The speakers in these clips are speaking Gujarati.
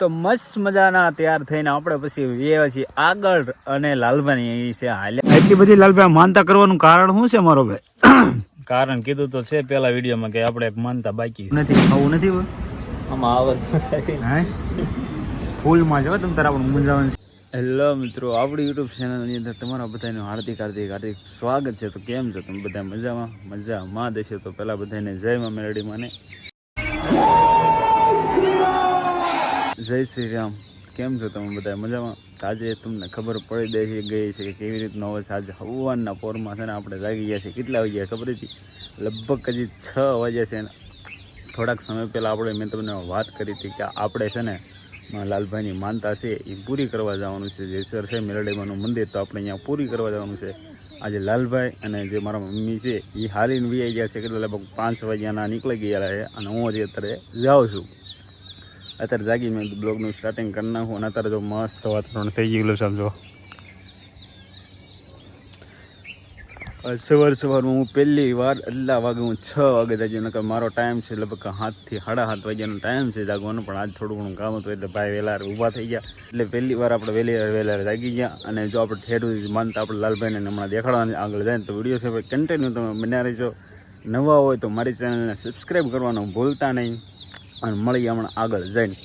તો મસ્ત મજાના તૈયાર થઈને આપણે પછી વ્યવા છીએ આગળ અને લાલભાઈ અહીં છે હાલે. એટલી બધી લાલભાઈ માનતા કરવાનું કારણ શું છે મારો ભાઈ? કારણ કીધું તો છે પેલા વિડીયોમાં કે આપણે માનતા બાકી નથી આવું નથી આમાં આવે ફૂલમાં હો તમે તારા આપણું મૂંઝાવાનું હેલો મિત્રો આપણી યુટ્યુબ ચેનલની અંદર તમારા બધાને હાર્દિક હાર્દિક હાર્દિક સ્વાગત છે. તો કેમ છો? તમે બધા મજામાં? મજામાં દેશો તો પહેલાં બધાને જય મા મેલડી માને. જય શ્રી રામ. કેમ છો તમે બધા મજામાં? આજે તમને ખબર પડી દે ગઈ છે કે કેવી રીતનો છે આજે હવારના પોરમાં છે ને આપણે જાગી ગયા છે કેટલા વાગ્યા ખબર હતી લગભગ હજી છ વાગ્યા છે ને. થોડાક સમય પહેલાં આપણે મેં તમને વાત કરી હતી કે આપણે છે ને લાલભાઈની માનતા છે એ પૂરી કરવા જવાનું છે. જે સર છે મેલડીમાનું મંદિર તો આપણે અહીંયા પૂરી કરવા જવાનું છે. આજે લાલભાઈ અને જે મારા મમ્મી છે એ હારીને વી ગયા છે. કેટલા લગભગ પાંચ વાગ્યાના નીકળી ગયા છે અને હું હજી અત્યારે જાઉં છું. અત્યારે જાગી મેં બ્લોગનું સ્ટાર્ટિંગ કરી નાખું અને અત્યારે જો મસ્ત વાતાવરણ થઈ ગયેલું સમજો સવાર સવારમાં હું પહેલી વાર એટલા વાગે હું છ વાગે જાગી નકર મારો ટાઈમ છે લગભગ હાથથી સાડા સાત વાગ્યાનો ટાઈમ છે જાગવાનો, પણ આજ થોડું ઘણું કામ હતું એટલે ભાઈ વહેલા ઊભા થઈ ગયા. એટલે પહેલી વાર આપણે વહેલી વહેલા જાગી ગયા અને જો આપણે ઠેરું માનતા આપણે લાલભાઈને હમણાં દેખાડવાની આગળ જાય તો વીડિયો છે કન્ટિન્યુ તમે બન્યા રહેજો. નવા હોય તો મારી ચેનલને સબસ્ક્રાઈબ કરવાનું ભૂલતા નહીં. અને મળીએ હમણાં આગળ જઈને.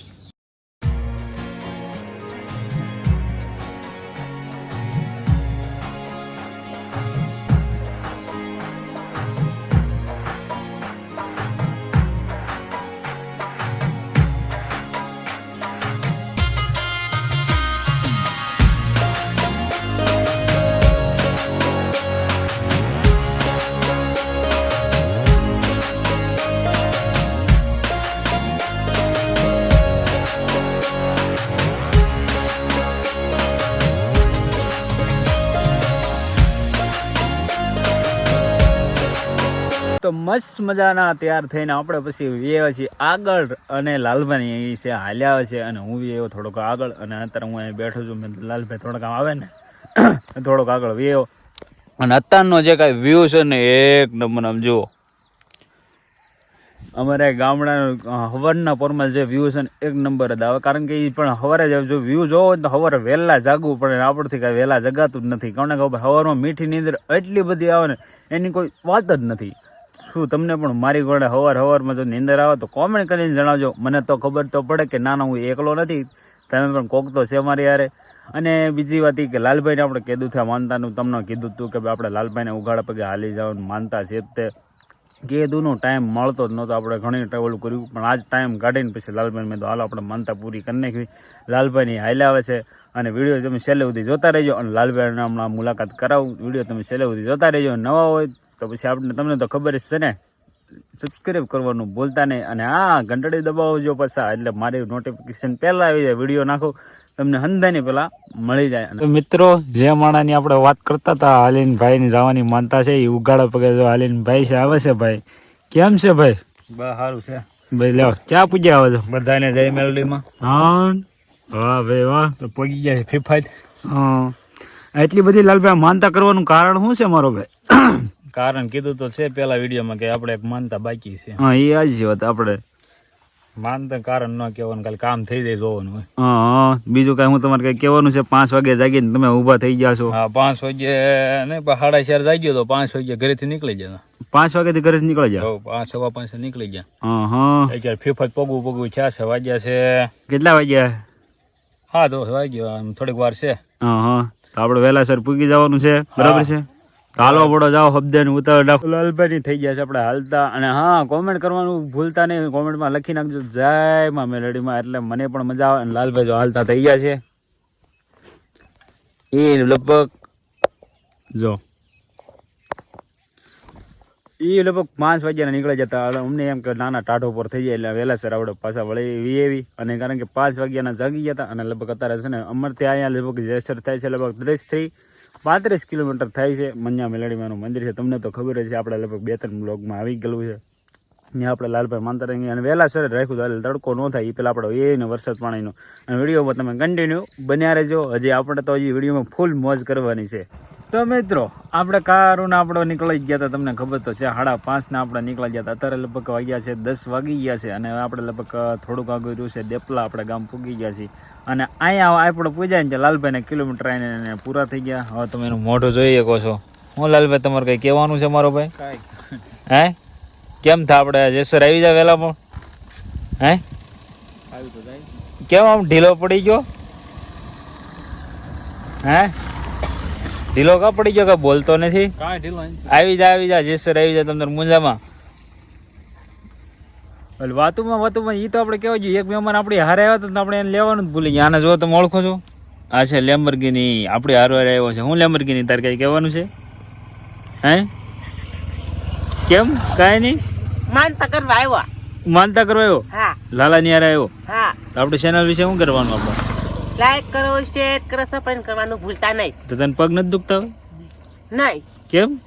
મસ્ત મજાના તૈયાર થઈને આપણે પછી વ્યવા છીએ આગળ અને લાલભાઈ અહીં છે, હાલ્યા છે અને હું એવો થોડોક આગળ અને અત્યારે હું અહીં બેઠો છું, મેં લાલભાઈ થોડોક આવે ને, થોડોક આગળ વ્યવો અને અત્યારનો જે કાંઈ વ્યૂ છે ને, એક નંબર આમ જુઓ. અમારે ગામડાનો હવારના પોરમાં જે વ્યૂ છે ને, એક નંબર જ આવે. કારણ કે એ પણ હવારે જ, જો વ્યૂ જોવો હોય તો હવારે વહેલા જાગવું પડે આપણથી કાંઈ વહેલા જગાતું જ નથી. કારણ કે હવારમાં મીઠી નીંદર એટલી બધી આવે ને, એની કોઈ વાત જ નથી. શું તમને પણ મારી ઘોડે હવાર હવારમાં જો નીંદર આવે તો કોમેન્ટ કરીને જણાવજો. મને તો ખબર તો પડે કે ના ના હું એકલો નથી. તમે પણ કોક તો છે મારી યારે અને બીજી વાત એ કે લાલભાઈને આપણે કીધું થયા માનતાનું તમને કીધું હતું કે ભાઈ આપણે લાલભાઈને ઉઘાડા પગે હાલી જવાનું માનતા છે તે. કીધુંનો ટાઈમ મળતો જ નહોતો. આપણે ઘણી ટ્રાવેલ કર્યું, પણ આજ ટાઈમ કાઢીને પછી લાલભાઈ મેં તો હાલો, આપણે માનતા પૂરી કરી નાખી લાલભાઈની હાલ્યા આવે છે. અને વીડિયો તમે છેલ્લે સુધી જોતા રહેજો. અને લાલભાઈને હમણાં મુલાકાત કરાવું. વીડિયો તમે છેલ્લે સુધી જોતા રહેજો. નવા હોય તો પછી આપણે તમને તો ખબર જ છે ને સબસ્ક્રાઈબ કરવાનું બોલતા નહીં અને હા ઘંટડી દબાવજો પાછા એટલે મારી નોટિફિકેશન પહેલાં આવી જાય વીડિયો નાખો તમને હંધાની પેલા મળી જાય મિત્રો જે માણાની આપણે વાત કરતા હતા હાલીન ભાઈની જવાની માનતા છે એ ઉગાડા પગે જો હાલીન ભાઈ છે આવે છે ભાઈ. કેમ છે ભાઈ? બસ સારું છે. ભાઈ લ્યો ક્યાં પૂજ્યા આવે છે? બધાને જય મેલડીમાં. હા વાહ ભાઈ વાહ. તો પગી ગયા છે ફિફાઈ. હા. એટલી બધી લાલભાઈ માનતા કરવાનું કારણ શું છે મારો ભાઈ? કારણ કીધું તો છે પેલા વિડીયોમાં કે આપણે એક માનતા બાકી છે. હા એ આજી વાત આપણે. માનતા કારણ ન કહેવાનું ખાલી કામ થઈ જાય જોવાનું હોય. હા હા. બીજું કાંઈ હું તમારે કંઈ કહેવાનું છે? પાંચ વાગે જાગીને તમે ઊભા થઈ ગયા છો. હા પાંચ વાગે નહીં પણ સાડા ચાર જાગ્યો તો પાંચ વાગે ઘરેથી નીકળી જતા પાંચ વાગ્યાથી ઘરેથી નીકળી જાય પાંચ સવા પાંચ નીકળી ગયા. હા હા. અત્યારે ફીફત પગવું પગું થયા છે વાગ્યા છે. કેટલા વાગ્યા? હા તો વાગ્યો થોડીક વાર છે. હા હા. તો આપણે વહેલાસર પૂગી જવાનું છે. બરાબર છે? હાલો પડો જાઓ હબ્દે ને ઉતાવળ નાખો લાલભાઈ થઈ ગયા છે આપણે હાલતા. અને હા કોમેન્ટ કરવાનું ભૂલતા નહીં. કોમેન્ટમાં લખી નાખજો. જય માં મેલડીમાં. એટલે મને પણ મજા આવે. અને લાલભાઈ જો હાલતા થઈ ગયા છે. એ લગભગ જો. એ લગભગ પાંચ વાગ્યાના નીકળી જતા. અમને એમ કે નાના ટાઢો પર થઈ જાય. એટલે વહેલાસર આપણે પાછા વળી વીએવી અને કારણ કે પાંચ વાગ્યાના જાગી ગયા હતા. અને લગભગ અત્યારે છે ને અમર ત્યાં અહીંયા લગભગ જેસર થાય છે. લગભગ ત્રીસથી પાંત્રીસ કિલોમીટર થાય છે. મંજા મેલાડીમાંનું મંદિર છે. તમને તો ખબર જ છે, આપણે લગભગ બે ત્રણ બ્લોગમાં આવી ગયેલું છે. ત્યાં આપણે લાલભાઈ માનતા રહી અને વહેલા સર રાખ્યું તો તડકો ન થાય. એ પહેલાં આપણે એ વરસાદ પાણીનો. અને વિડીયોમાં તમે કન્ટિન્યુ બન્યા રહેજો. હજી આપણે તો હજી વિડીયોમાં ફૂલ મોજ કરવાની છે. તો મિત્રો આપણે કારુને આપણે નીકળી ગયા હતા તમને ખબર તો છે સાડા પાંચના આપણે નીકળી ગયા હતા. અત્યારે લગભગ વાગ્યા છે દસ વાગી ગયા છે અને આપણે લગભગ થોડુંક આગળ રહ્યું છે. દેપલા આપણે ગામ પૂગી ગયા છીએ. અને અહીંયા આપણે પૂજાય ને લાલભાઈને કિલોમીટર આવીને પૂરા થઈ ગયા. હવે તમે એનું મોઢું જોઈ શકો છો. હું લાલભાઈ તમારે કંઈ કહેવાનું છે મારો ભાઈ? હે? કેમ થા આપણે જેસર આવી જાય વહેલા પણ? હે? કેમ આમ ઢીલો પડી ગયો? હે? ઢીલો કા પડી ગયો કે બોલતો નથી. આવી જા આવી જા જેસર આવી જા તમને મુંજામાં ઓલી વાતુમાં વાતુમાં એ તો આપણે કહેવા જોઈએ. એક મહેમાન આપણી હારે આવ્યા તો આપણે એને લેવાનું જ ભૂલી ગયા. આને જો તમે ઓળખો છો. આ છે લેમ્બરગીની આપણી હારો હારે આવ્યો છે. હું લેમ્બરગીની તારે કઈ કહેવાનું છે? હે? કેમ? કાંઈ નહીં? માનતા કરવા આવ્યો. માનતા કરવા આવ્યો? હા. લાલાની હારે આવ્યો? હા. તો આપણે ચેનલ વિશે શું કરવાનું આપણે? લાઈક કરો શેર કરો સબસ્ક્રાઇબ કરવાનું ભૂલતા નહીં. તો તને પગ નથી દુખતા? નહીં. કેમ?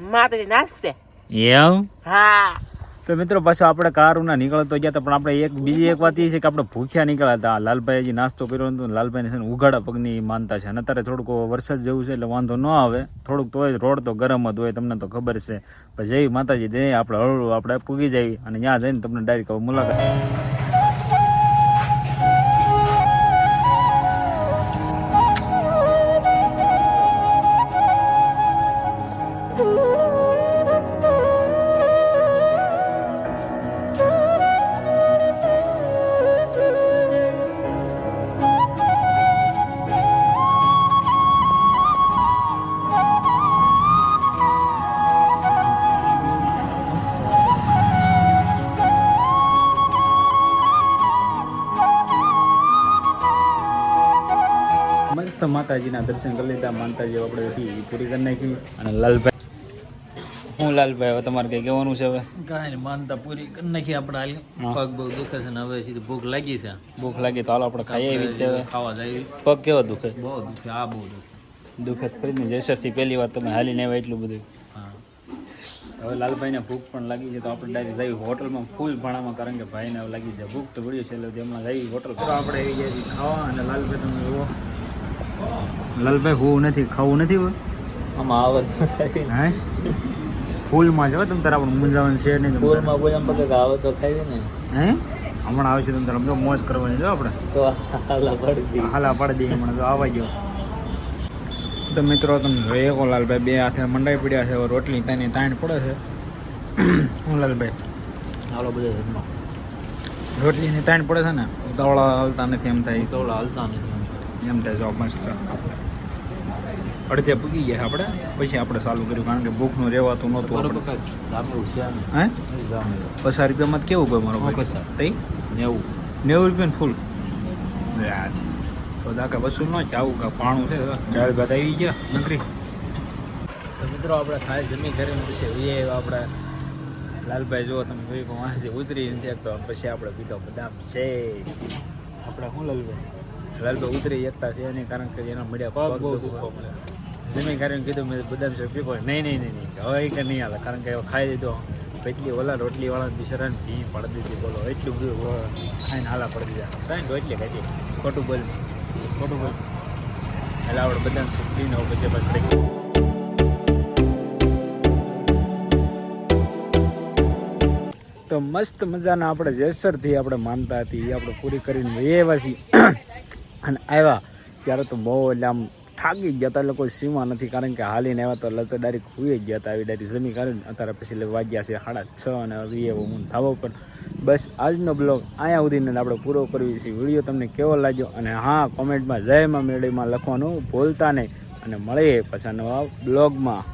માતાજી નાચશે. એમ? હા. તો મિત્રો પાછો આપણે કારુના નીકળતો ગયા પણ આપણે એક બીજી એક વાત એ છે કે આપણે ભૂખ્યા નીકળ્યા હતા. લાલભાઈ નાસ્તો કર્યો હતો લાલભાઈને છે ને ઉઘાડા પગની માનતા છે. અને અત્યારે થોડુંક વરસાદ જેવું છે એટલે વાંધો ન આવે. થોડુંક તોય રોડ તો ગરમ જ હોય તમને તો ખબર છે. પછી જય માતાજી દે આપણે હળવું આપણે પૂગી જઈએ અને ત્યાં જઈને તમને ડાયરેક્ટ મુલાકાત. માતાજીના દર્શન કરી લીધા. માનતા જે આપણે હતી એ પૂરી કરી નાખી અને લાલભાઈ હું લાલભાઈ હવે તમારે કંઈ કહેવાનું છે હવે? કાંઈ નહીં માનતા પૂરી કરી નાખી આપણે હાલ. પગ બહુ દુખે છે ને હવે સીધી ભૂખ લાગી છે. ભૂખ લાગી તો હાલ આપણે ખાઈએ એવી રીતે ખાવા જાય. પગ કેવો દુખે? બહુ દુખે આ બહુ દુખે. દુઃખદ કરીને જયસરથી પહેલી વાર તમે હાલીને આવ્યા એટલું બધું. હા. હવે લાલભાઈને ભૂખ પણ લાગી છે તો આપણે ડાયરેક્ટ જઈ હોટલમાં ફૂલ ભાણામાં કારણ કે ભાઈને લાગી જાય ભૂખ તો વીડિયો છે તો હમણાં જઈ હોટલ. આપણે આવી ગયા ખાવા અને લાલભાઈ તમે જુઓ. લાલભાઈ હું નથી ખાવું નથી હોય આમાં આવે હે? ફૂલમાં છે તમે તારા પણ મૂંઝાવાનું છે નહીં ફૂલમાં કોઈ એમ પગે આવે તો ખાઈ ને. હે? હમણાં આવે છે તમે તારા જો મોજ કરવાની જો આપણે. તો હાલા પડી હાલા પાડી દઈએ હમણાં તો આવવા ગયો તો મિત્રો તમે જોઈએ કો લાલભાઈ બે હાથે મંડાઈ પડ્યા છે રોટલી તાની તાણ પડે છે. હું લાલભાઈ. હાલો બધા ધર્મમાં રોટલીની તાણ પડે છે ને દવડા હાલતા નથી એમ થાય. તો હાલતા નથી. એમ થાય જો મસ્ત અડધે પૂગી ગયા આપણે. પછી આપણે ચાલુ કર્યું કારણ કે ભૂખનું રહેવાતું નહોતું. કાંઈ હે? પચાસ રૂપિયામાં કેવું ગયું મારો તઈ? નેવું. નેવું રૂપિયા ફૂલ? તો દાકા વસૂલ ન છે આવું કા પાણું છે ચાલ ભાત આવી ગયા નકરી. તો મિત્રો આપણે ખાસ જમી કરીને પછી એ આપણે. લાલભાઈ જો તમે ભાઈ વાંચી ઉતરી નથી તો પછી આપણે પીધો બધા છે. આપણે શું લાલભાઈ? લાલભાઈ ઉતરી જતા છે એને કારણ કે એના મળ્યા પગ બહુ દુખવા મળે. જમીન કરીને કીધું મેં બદામ છે પીપો નહીં નહીં નહીં નહીં. હવે કે નહીં હાલે કારણ કે ખાઈ દીધો એટલી ઓલા રોટલી વાળા બિચારાને ભી પડી દીધી બોલો એટલું બધું ખાઈને હાલા પડી દીધા કાંઈ રોટલી ખાધી ખોટું બોલ. ખોટું બોલ. એટલે આપણે બદામ સુખી નવ બજે પછી તો મસ્ત મજાના આપણે જેસરથી આપણે માનતા હતી એ આપણે પૂરી કરીને વહી વાસી અને આવ્યા ત્યારે તો બહુ એટલે આમ થાકી ગયા હતા લોકો સીમા નથી. કારણ કે હાલીને આવ્યા તો એટલે તો ડાયરેક્ટ હુઈ ગયા હતા આવી ડાયરેક્ટ જમી કરીને અત્યારે પછી એટલે વાગ્યા છે સાડા છ અને હવે એવો હું ધાબો પર બસ આજનો બ્લોગ અહીંયા સુધીને આપણે પૂરો કરવી છે. વીડિયો તમને કેવો લાગ્યો અને હા કોમેન્ટમાં જયમાં મેળીમાં લખવાનું ભૂલતા નહીં. અને મળીએ પાછા નવા બ્લોગમાં.